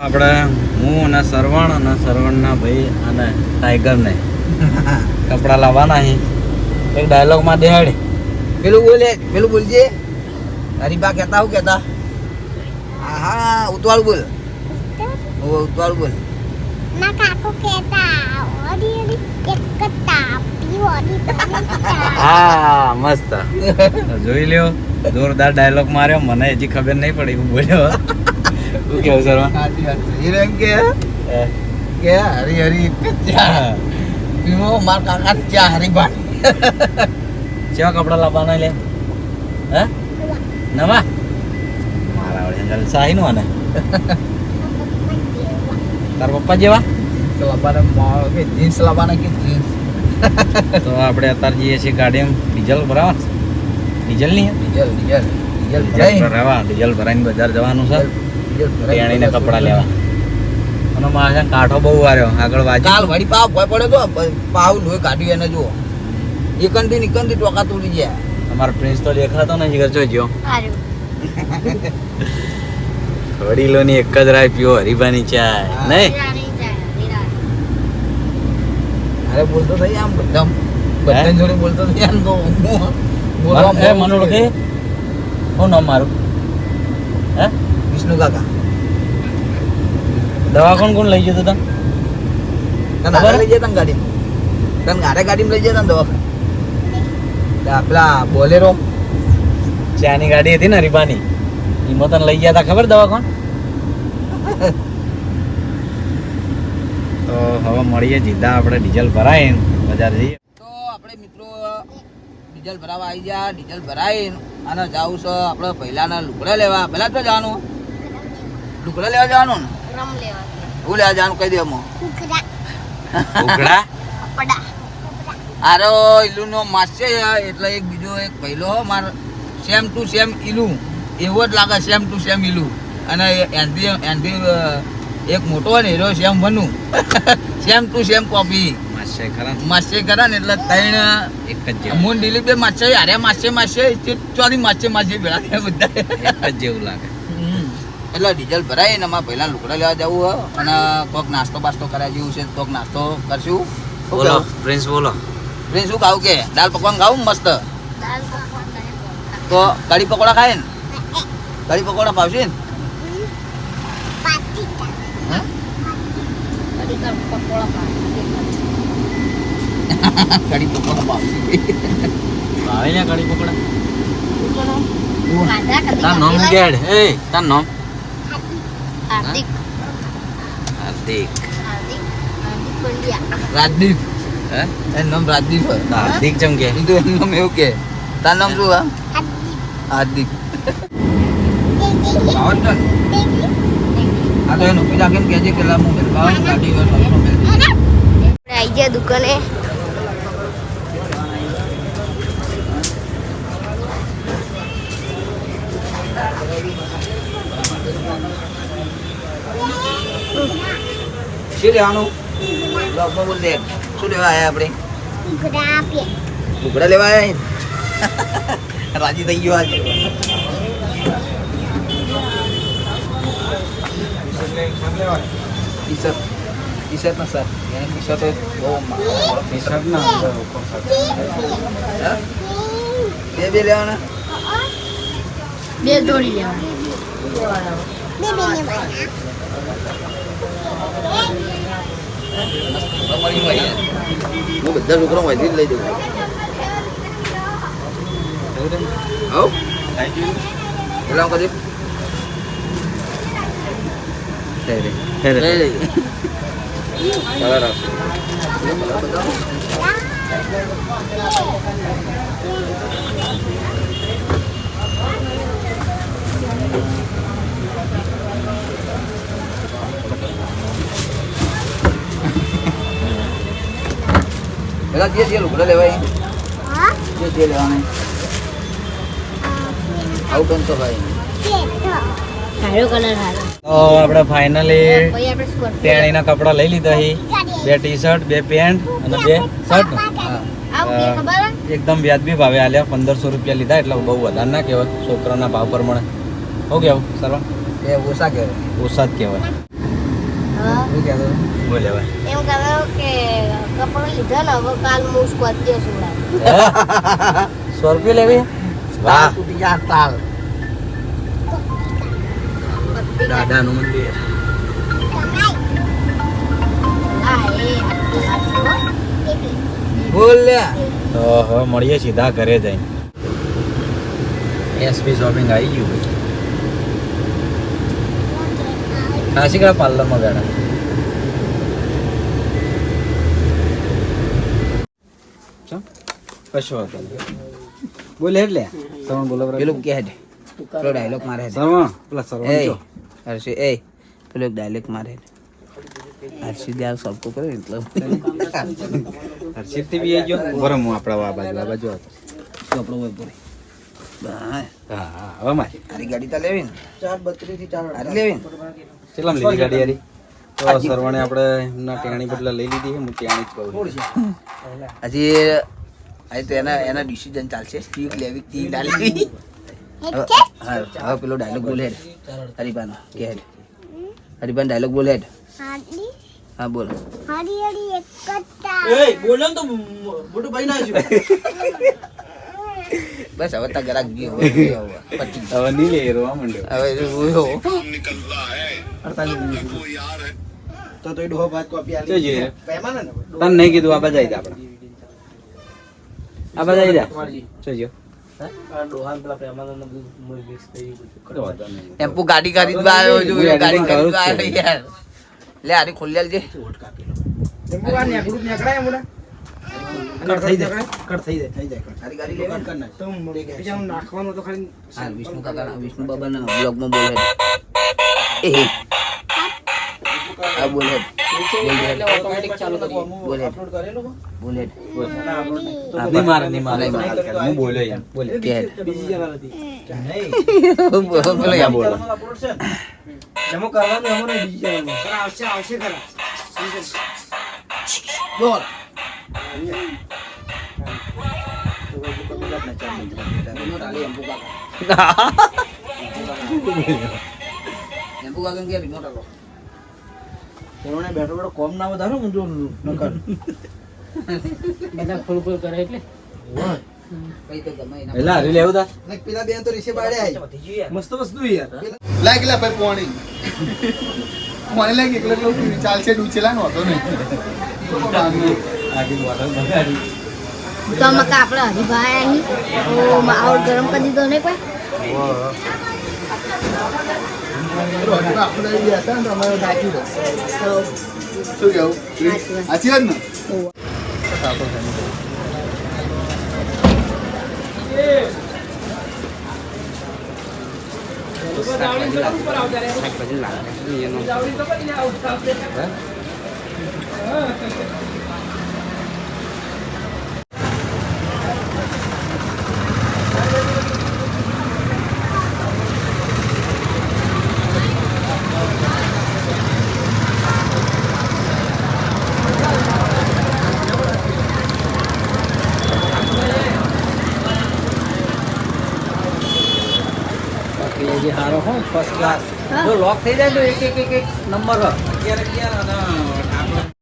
આપણે હું અને સરવણ અને સરવણના ભાઈ અને ટાઈગરને કપડાં લાવવાના અહીં એક ડાયલોગમાં દેહાડે. પેલું બોલે પેલું બોલજે. હરીબા કહેતા હું કહેતા? હા હા ઉતવાળ બોલ. ઓ ઉતવાળ બોલ. ના કાકુ કહેતા ઓડી ઓડી એક તાપી ઓડી હા મસ્ત. જોઈ લ્યો જોરદાર ડાયલોગ માર્યો. મને હજી ખબર નહીં પડી હું બોલ્યો. શું કેવું સરવા સાચી વાત છે એ એમ કે કે હરી હરી ચા પીવો માર કાકા ચા હરીબા કેવા કપડા લાવવાના લે હે નવા મારા વડે જલસા નું આને તાર પપ્પા જેવા લાવવાના કે જીન્સ લાવવાના કે જીન્સ તો આપણે અત્યારે જઈએ છીએ ગાડીમાં ડીઝલ ભરાવા ડીઝલ નહીં ડીઝલ ડીઝલ ડીઝલ ભરાવા ડીઝલ ભરાઈને બજાર જવાનું છે ડીઝલ કપડા લેવા. અને મારે છે ને કાંઠો બહુ વાર્યો. આગળ કાલ વાજી વળી પાવ ભય પડે તો પાવ લોહી કાઢ્યું એને જુઓ. એકંદી નિકંદી ટોકા તોડી ગયા. અમારો પ્રિન્સ તો દેખાતો નથી જીગર ગયો. વડીલોની એક જ રાય પીઓ હરીબાની ચાય. નહીં? અરે બોલતો થઈ આમ બધા બધા જોડે બોલતો થઈ આમ તો હું બોલવા એ મને ઓળખે શું નામ મારું? હે? વિષ્ણુ કાકા. દવા કોણ કોણ લઈ જતો તને? તને? હારે લઈ જતા ગાડી તને ગાડે ગાડીમાં લઈ જતા દવાખાને પેલા બોલેરો. ચાની ગાડી હતી ને રીબાની એમાં તને લઈ ગયા હતા ખબર દવા કોણ? તો હવે મળીએ જીધા આપણે ડીઝલ ભરાય બજાર જઈએ તો આપણે મિત્રો ડીઝલ ભરાવા આવી ગયા ડીઝલ ભરાય અને જાવું છે આપણે પહેલાના લુગડા લેવા. પહેલા તો જવાનું. લુગડા લેવા જવાનું ને? રમ લેવા હું લેવા કહી દે કુકડા ઉકળા પડા આરો માસ છે એટલે એક બીજો એક પહેલો માર સેમ ટુ સેમ ઈલુ. એવો જ લાગે સેમ ટુ સેમ ઈલુ. અને એનથી એનથી એક મોટો હોય ને hero same વનુ. Same to same copy. માસે ખરા ને? માસે ખરા ને એટલે ત્રણ એક જ મૂન દિલીપ બે માસે અરે માસે માસે ચોથી માસે માસે ભેળા થયા બધા. એક જ જેવું લાગે. એટલે ડીઝલ ભરાય ને અમારે પહેલા લુકડા લેવા જવું હોય અને કોક નાસ્તો બાસ્તો કરાય જેવું છે કોક નાસ્તો કરશું. બોલો? પ્રિન્સ બોલો. પ્રિન્સ શું ખાવું કે? દાલ પકવાન ખાવું મસ્ત? તો કઢી પકોડા ખાય ને? કઢી પકોડા ભાવશે ને? કઢી પકોડા ભાવશે. ભાવે ને કઢી પકોડા? તાર નામ કેડ એ. તાર નામ? હાર્દિક હાર્દિક હાર્દિક હાર્દિક પંડ્યા રાજદીપ હે એનું નામ રાજદીપ. હાર્દિક જેમ કે તો એનું નામ એવું કે તાર નામ શું હા હાર્દિક ભાવન તો ને? આ તો એનું બીજા કેમ કહેજે કે લા હું મેલવા ગાડી હોય મેલ આપણે આવી ગયા દુકાને શું લેવાનું? બ્લોગમાં બોલ દે. શું લેવા આયા આપણે? કુકડા લેવા આયા રાજી થઈ ગયો આજે. ટી શર્ટ ટી ના સર એને ટી બહુ ના બે બે લેવાના? બે જોડી લેવાના. બે બે મળી મળી હું બધા છોકરા અહીંથી જ લઈ જઉં હવ એટલે હું કદી લઈ લઈ કલર આપશે કલર બતાવો પેલા જે જે લુગડા લેવાય જે જે લેવાના. આવું કેમ તો ભાઈ? આપણે ફાઇનલી ભાઈ આપણે ટેણીના કપડાં લઈ લીધા હી. બે ટી શર્ટ બે પેન્ટ અને બે શર્ટ હા આવું કે ખબર? હે? એકદમ વ્યાજબી ભાવે આલ્યા. પંદરસો રૂપિયા લીધા એટલે બહુ વધારે ના કહેવાય. છોકરાના ભાવ પ્રમાણે. શું કહેવું સર એ ઓછા કહેવાય. ઓછા જ કહેવાય. શું કહેતો બોલે હવે. એમ કહેતો કે કપડાં લીધા ને હવે કાલ હું સ્કોચ્યો સોડા સો રૂપિયા લેવી? વાહ. તાલ તૂટી જા તાલ દાદાનું મંદિર. મળીએ સીધા ઘરે જઈને. એસપી શોપિંગ આવી ગયું ભાઈ. કડા પાર્લરમાં બેઠા કશો બોલે એટલે શ્રવણ બોલો. પેલું કે છે પેલો ડાયલોગ મારે છે શ્રવણ પેલા શ્રવણ એ પેલો ડાયલોગ મારે છે હર્ષિ દ્યાર સબકો કરે એટલે હર્ષિતથી બી ગયો બરાબર હું આપણા આ બાજુ આ બાજુ હતો. કપડો હોય પૂરી હા હા હા હવે મારી તારી ગાડી તો લેવી ને ચાર બત્રીસથી ચાર લેવી ને કેટલામ લીધી ગાડી યારી તો સરવણે આપણે એમના ટેણી બદલા લઈ લીધી છે હું ટેણી જ કહું છું. હજી આજે તો એના એના ડિસિઝન ચાલશે. સ્ટીક લેવી તી ડાલી. હવે હા, હવે પેલો ડાયલોગ બોલ હેડ. હરિભાનો કે હેડ. હરિભાન ડાયલોગ બોલ હેડ. હા બોલ. હાડી હાડી એકતા કટ્ટા બોલન તો તા ભાઈ ના હવે ગયો હવે. પતી ગયું. હવે નહીં લે રોવા માંડ્યો. હવે રોયો જોજે. તને નહીં કીધું આ બાજુ આવી આપણે. આ બાજુ આવી જોજો નહીં. ટેમ્પો ગાડી જ આવ્યો જો હું ગાડી જ જ આવ્યો યાર. લે આરી ખોલી આલજે. આરી ગાડી લેવી ને? હા થઈ જાય. વિષ્ણુ બાબા ના બ્લોગમાં બોલે એ હા તો બોલે બોલે બોલ. નહીં. મારે નહીં મારે હું બોલ્યો યાર બોલે. કે? બોલો યાર બોલો બોલ. એમ્પુ કાકા કે રિમોટ આલો કઈ તો ગમે એના એટલે હારી લેવું તા લાગ લા ભાઈ પોણી? મને લાગે એકલો એકલો ચાલશે ડૂચેલા નો હતો નહીં. આગળ બોટલ બગાડી તો અમે કાપડા હરીભાઈ અહીં ઓ માહોલ ગરમ કરી દીધો ને કોઈ? આપણે ગયા હતા ને તો અમે નાખ્યું હતું. શું કેવું સાચી વાત ને હારો હો ફર્સ્ટ ક્લાસ જો લોક થઈ જાય તો એક એક એક એક નંબર અને